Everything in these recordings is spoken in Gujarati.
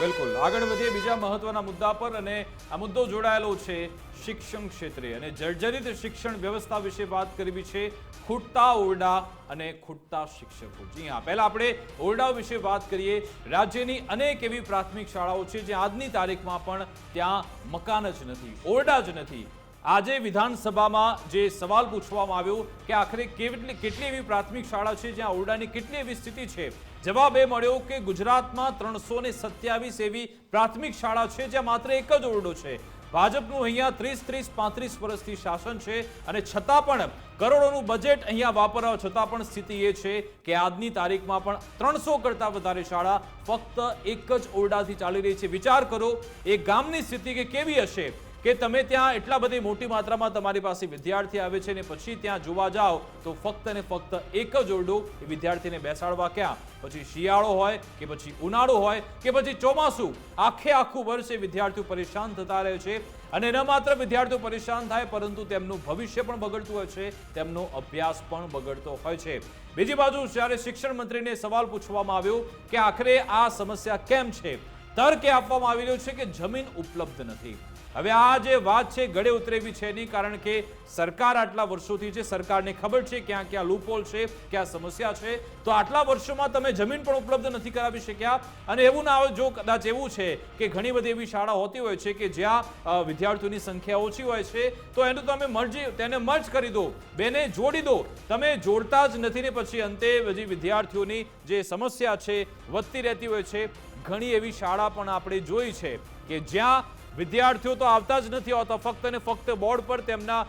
બિલકુલ. આગળ વધીએ બીજા મહત્વના મુદ્દા પર અને આ મુદ્દો જોડાયેલો છે શિક્ષણ ક્ષેત્રે. અને જર્જરિત શિક્ષણ વ્યવસ્થા વિશે વાત કરવી છે ખૂટતા ઓરડા અને ખૂટતા શિક્ષકો. જી હા, પહેલા આપણે ઓરડાઓ વિશે વાત કરીએ. રાજ્યની અનેક એવી પ્રાથમિક શાળાઓ છે જે આજની તારીખમાં પણ ત્યાં મકાન જ નથી, ઓરડા જ નથી. આજે વિધાનસભામાં જે સવાલ પૂછવામાં આવ્યો કે આખરે કેટલી કેટલી એવી પ્રાથમિક શાળા છે જ્યાં ઓરડાની કેટલી એવી સ્થિતિ છે? જવાબ એ મળ્યો કે ગુજરાતમાં ત્રણસો સત્યાવીસ એવી પ્રાથમિક શાળા છે જ્યાં માત્ર એક જ ઓરડો છે. ભાજપનું અહીંયા ત્રીસ ત્રીસ, પાંત્રીસ વર્ષથી શાસન છે અને છતાં પણ કરોડોનું બજેટ અહીંયા વાપરવા છતાં પણ સ્થિતિ એ છે કે આજની તારીખમાં પણ ત્રણસો કરતાં વધારે શાળા ફક્ત એક જ ઓરડાથી ચાલી રહી છે. વિચાર કરો, એ ગામની સ્થિતિ કે કેવી હશે? કે તમે ત્યાં એટલા બધી મોટી માત્રામાં તમારી પાસે વિદ્યાર્થી આવે છે ને પછી ત્યાં જોવા જાઓ તો ફક્ત ને ફક્ત એક જ ઓરડો એ વિદ્યાર્થીને બેસાડવા ક્યાં? પછી શિયાળો હોય કે પછી ઉનાળો હોય કે પછી ચોમાસું? આખે આખું વર્ષ વિદ્યાર્થીઓ પરેશાન થતા રહે છે અને ન માત્ર વિદ્યાર્થીઓ પરેશાન થાય, પરંતુ તેમનું ભવિષ્ય પણ બગડતું હોય છે, તેમનો અભ્યાસ પણ બગડતો હોય છે. બીજી બાજુ જ્યારે શિક્ષણ મંત્રીને સવાલ પૂછવામાં આવ્યો કે આખરે આ સમસ્યા કેમ છે? તર્ક આપવામાં આવી રહ્યો છે કે જમીન ઉપલબ્ધ નથી. હવે આ જે વાત છે, ગળે ઉતરેવી છે નહીં કારણ કે સરકાર આટલા વર્ષોથી છે, સરકારને ખબર છે ક્યાં ક્યાં લૂપોલ છે, ક્યાં સમસ્યા છે. તો આટલા વર્ષોમાં તમે જમીન પણ ઉપલબ્ધ નથી કરાવી શક્યા. અને એવું ના આવે જો કદાચ એવું છે કે ઘણી બધી એવી શાળા હોતી હોય છે કે જ્યાં વિદ્યાર્થીઓની સંખ્યા ઓછી હોય છે, તો એનું તમે મરજી, તેને મર્જ કરી દો. બેને જોડી દો. તમે જોડતા જ નથી ને પછી અંતે હજી વિદ્યાર્થીઓની જે સમસ્યા છે, વધતી રહેતી હોય છે. ઘણી એવી શાળા પણ આપણે જોઈ છે કે જ્યાં વિદ્યાર્થીઓ તો આવતા જ નથી આવતા ફક્ત ને ફક્ત બોર્ડ પર તેમના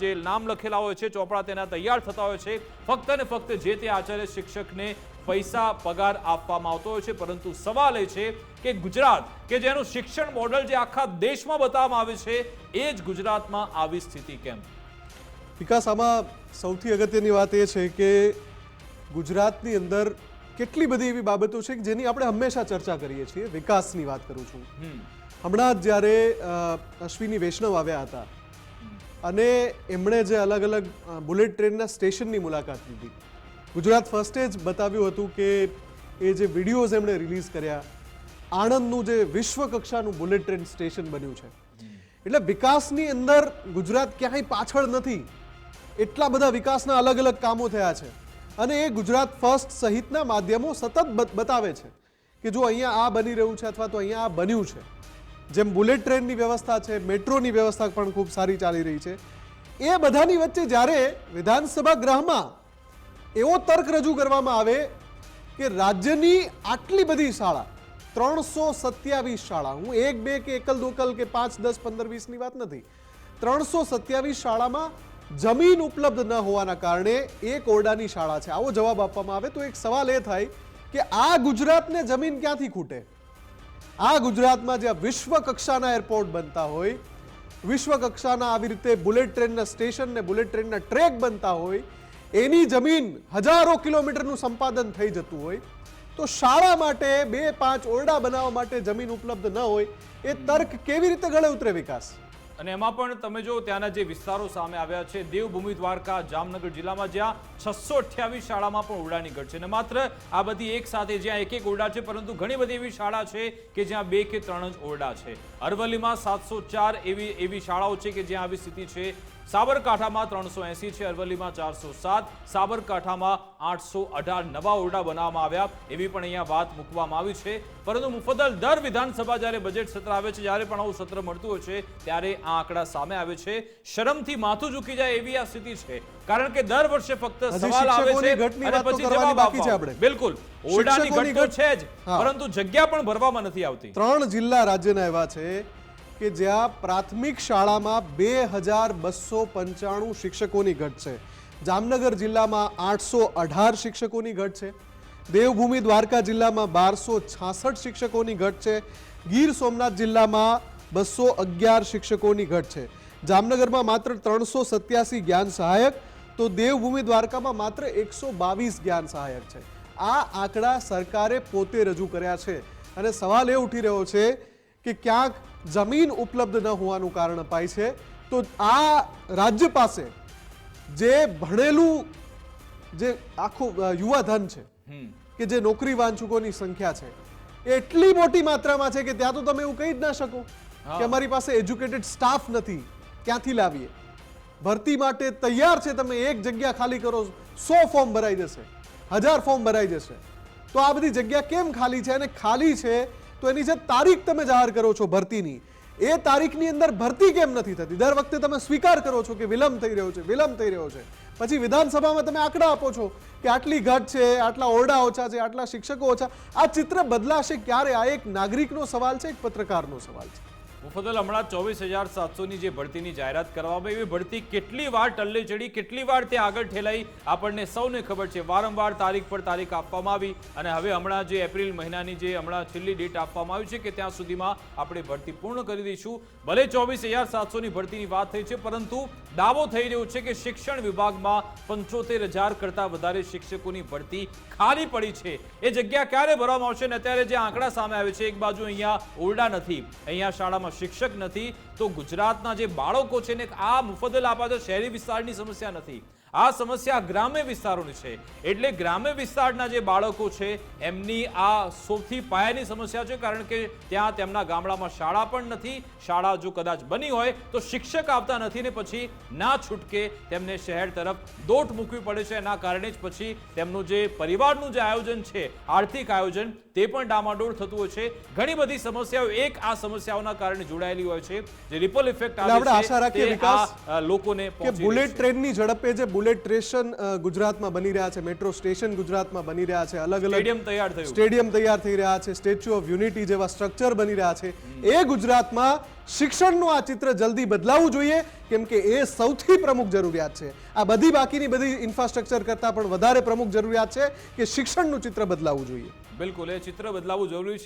જે નામ લખેલા હોય છે ચોપડા તેના તૈયાર થતા હોય છે. ફક્ત ને ફક્ત જે તે આચાર્ય શિક્ષકને પૈસા પગાર આપવામાં આવતો હોય છે પરંતુ સવાલ એ છે કે ગુજરાત કે જેનું શિક્ષણ મોડલ જે આખા દેશમાં બતાવવામાં આવે છે એ જ ગુજરાતમાં આવી સ્થિતિ કેમ? વિકાસ આમાં સૌથી અગત્યની વાત એ છે કે ગુજરાતની અંદર કેટલી બધી એવી બાબતો છે કે જેની આપણે હંમેશા ચર્ચા કરીએ છીએ. વિકાસની વાત કરું છું. હમણાં જ જ્યારે અશ્વિની વૈષ્ણવ આવ્યા હતા, અને એમણે જે અલગ અલગ બુલેટ ટ્રેનના સ્ટેશનની મુલાકાત લીધી. ગુજરાત ફર્સ્ટે જ બતાવ્યું હતું કે એ જે વિડીયોઝ એમણે રિલીઝ કર્યા, આણંદનું જે વિશ્વ કક્ષાનું બુલેટ ટ્રેન સ્ટેશન બન્યું છે. એટલે વિકાસની અંદર ગુજરાત ક્યાંય પાછળ નથી. એટલા બધા વિકાસના અલગ અલગ કામો થયા છે. અને એ ગુજરાત ફર્સ્ટ સહિતના માધ્યમો સતત બતાવે છે કે જો અહીંયા આ બની રહ્યું છે અથવા તો અહીંયા આ બન્યું છે. જેમ બુલેટ ટ્રેનની વ્યવસ્થા છે, મેટ્રોની વ્યવસ્થા પણ ખૂબ સારી ચાલી રહી છે. એ બધાની વચ્ચે જ્યારે વિધાનસભા ગૃહમાં એવો તર્ક રજૂ કરવામાં આવે કે રાજ્યની આટલી બધી શાળા, ત્રણસો સત્યાવીસ શાળા, હું એક, બે કે એકલ, દોકલ કે પાંચ, દસ, પંદર, વીસની વાત નથી. ત્રણસો સત્યાવીસ શાળામાં જમીન ઉપલબ્ધ ન હોવાના કારણે એક ઓરડાની શાળા છે. આવો જવાબ આપવામાં આવે તો એક સવાલ એ થાય કે આ ગુજરાતને જમીન ક્યાંથી ખૂટે? આ ગુજરાતમાં જ્યાં વિશ્વ કક્ષાના એરપોર્ટ બનતા હોય વિશ્વ કક્ષાના આવી રીતે બુલેટ ટ્રેનના સ્ટેશન ને બુલેટ ટ્રેનના ટ્રેક બનતા હોય, એની જમીન હજારો કિલોમીટરનું સંપાદન થઈ જતું હોય, તો શાળા માટે બે પાંચ ઓરડા બનાવવા માટે જમીન ઉપલબ્ધ ન હોય, એ તર્ક કેવી રીતે ગળે ઉતરે વિકાસ? અને એમાં પણ તમે જો ત્યાંના જે વિસ્તારો સામે આવ્યા છે, દેવભૂમિ દ્વારકા, જામનગર જિલ્લામાં જ્યાં છસો અઠ્યાવીસ શાળામાં પણ ઓરડાની ઘટ છે. અને માત્ર આ બધી એક સાથે જ્યાં એક એક ઓરડા છે, પરંતુ ઘણી બધી એવી શાળા છે કે જ્યાં બે કે ત્રણ જ ઓરડા છે. અરવલ્લીમાં સાતસો એવી એવી શાળાઓ છે કે જ્યાં આવી સ્થિતિ છે. સાબરકાંઠામાં ત્રણસો એસી છે અરવલ્લીમાં ચારસો સાત સાબરકાંઠામાં આઠસો અઢાર નવા ઓરડા બનાવવામાં આવ્યા. એવી પણ અહીંયા વાત મૂકવામાં આવી છે. પરંતુ મુફદ્દલ દર વિધાનસભા જ્યારે બજેટ સત્ર આવે છે જ્યારે પણ આવું સત્ર મળતું હોય છે ત્યારે આ આંકડા સામે આવે છે. શરમથી માથું ઝૂકી જાય એવી આ સ્થિતિ છે. કારણ કે દર વર્ષે ફક્ત સવાલ આવે છે અને પછી જવાબ આપવા. આપણે. બિલકુલ. ઓરડાની ઘટ છે જ પરંતુ જગ્યા પણ ભરવામાં નથી આવતી. ત્રણ જિલ્લા રાજ્યના એવા છે. કે જ્યાં પ્રાથમિક શાળામાં બે હજાર બસો પંચાણું શિક્ષકોની ઘટ છે. જામનગર જિલ્લામાં આઠસો અઢાર શિક્ષકોની ઘટ છે. દેવભૂમિ દ્વારકા જિલ્લામાં બારસો છાસઠ શિક્ષકોની ઘટ છે. ગીર સોમનાથ જિલ્લામાં બસો અગિયાર શિક્ષકોની ઘટ છે. જામનગરમાં માત્ર ત્રણસો સત્યાસી જ્ઞાન સહાયક, તો દેવભૂમિ દ્વારકામાં માત્ર એકસો બાવીસ જ્ઞાન સહાયક છે. આ આંકડા સરકારે પોતે રજૂ કર્યા છે. અને સવાલ એ ઉઠી રહ્યો છે કે ક્યાંક જમીન ઉપલબ્ધ ન હોવાનું કારણ અપાય છે. તો આ રાજ્ય પાસે જે ભણેલું જે આખું યુવાધન છે કે જે નોકરી વાંચુકોની સંખ્યા છે એટલી મોટી માત્રામાં છે કે ત્યાં તો તમે એવું કહી જ ના શકો કે અમારી પાસે એજ્યુકેટેડ સ્ટાફ નથી ક્યાંથી લાવીએ? ભરતી માટે તૈયાર છે તમે એક જગ્યા ખાલી કરો સો ફોર્મ ભરાઈ જશે હજાર ફોર્મ ભરાઈ જશે. તો આ બધી જગ્યા કેમ ખાલી છે? અને ખાલી છે તો એની જે તારીખ તમે જાહેર કરો છો ભરતીની, એ તારીખની અંદર ભરતી કેમ નથી થતી? દર વખતે તમે સ્વીકાર કરો છો કે વિલંબ થઈ રહ્યો છે, વિલંબ થઈ રહ્યો છે. પછી વિધાનસભામાં તમે આંકડા આપો છો કે આટલી ઘટ છે, આટલા ઓરડા ઓછા છે, આટલા શિક્ષકો ઓછા. આ ચિત્ર બદલાશે ક્યારે? આ એક નાગરિકનો સવાલ છે, એક પત્રકારનો સવાલ છે. મુફદ્દલ હમણાં ચોવીસ હજાર સાતસોની જે ભરતીની જાહેરાત કરવામાં આવી, ભરતી કેટલી વાર ટલ્લે ચડી, કેટલી વાર તે આગળ ઠેલાઈ, આપણને સૌને ખબર છે. વારંવાર તારીખ પર તારીખ આપવામાં આવી અને હવે હમણાં જે એપ્રિલ મહિનાની જે હમણાં છેલ્લી ડેટ આપવામાં આવી છે કે ત્યાં સુધીમાં આપણે ભરતી પૂર્ણ કરી દઈશું. ભલે ચોવીસ હજાર સાતસોની ભરતીની વાત થઈ છે, પરંતુ દાવો થઈ રહ્યો છે કે શિક્ષણ વિભાગમાં પંચોતેર હજાર કરતાં વધારે શિક્ષકોની ભરતી ખાલી પડી છે. એ જગ્યા ક્યારે ભરવામાં આવશે ને અત્યારે જે આંકડા સામે આવે છે, એક બાજુ અહીંયા ઓરડા નથી. અહીંયા શાળામાં શિક્ષક નથી, તો ગુજરાતના જે બાળકો છે ને, આ મુફદલ તો શહેરી વિસ્તારની સમસ્યા નથી. આ સમસ્યા ગ્રામ્ય વિસ્તારોની છે. એટલે ગ્રામ્ય વિસ્તારના જે બાળકો છે, એમની આ સૌથી પાયાની સમસ્યા છે, કારણ કે ત્યાં તેમના ગામડામાં શાળા પણ નથી. શાળા જો કદાચ બની હોય, તો શિક્ષક આવતા નથી ને પછી ના છૂટકે તેમને શહેર તરફ દોટ મૂકવી પડે છે. એના કારણે જ પછી તેમનું જે પરિવારનું જે આયોજન છે, આર્થિક આયોજન તે પણ ડામાડોળ થતું હોય છે. ઘણી બધી સમસ્યાઓ એક આ સમસ્યાઓના કારણે જોડાયેલી હોય છે. જે રિપલ ઇફેક્ટ આપણે આશા રાખીએ, વિકાસ, લોકોને કે બુલેટ ટ્રેનની ઝડપે જે બુલેટ સ્ટેશન ગુજરાતમાં બની રહ્યા છે મેટ્રો સ્ટેશન ગુજરાતમાં બની રહ્યા છે અલગ અલગ સ્ટેડિયમ તૈયાર થયું. સ્ટેડિયમ તૈયાર થઈ રહ્યા છે સ્ટેચ્યુ ઓફ યુનિટી જેવા સ્ટ્રક્ચર બની રહ્યા છે. એ ગુજરાતમાં શિક્ષણનું આ ચિત્ર જલ્દી બદલાવવું જોઈએ કેમ કે એ સૌથી પ્રમુખ જરૂરિયાત છે. આ બધી બાકીની બધી ઇન્ફ્રાસ્ટ્રક્ચર કરતાં પણ વધારે પ્રમુખ જરૂરિયાત છે કે શિક્ષણનું ચિત્ર બદલાવવું જોઈએ. બિલકુલ એ ચિત્ર બદલાવવું જરૂરી છે.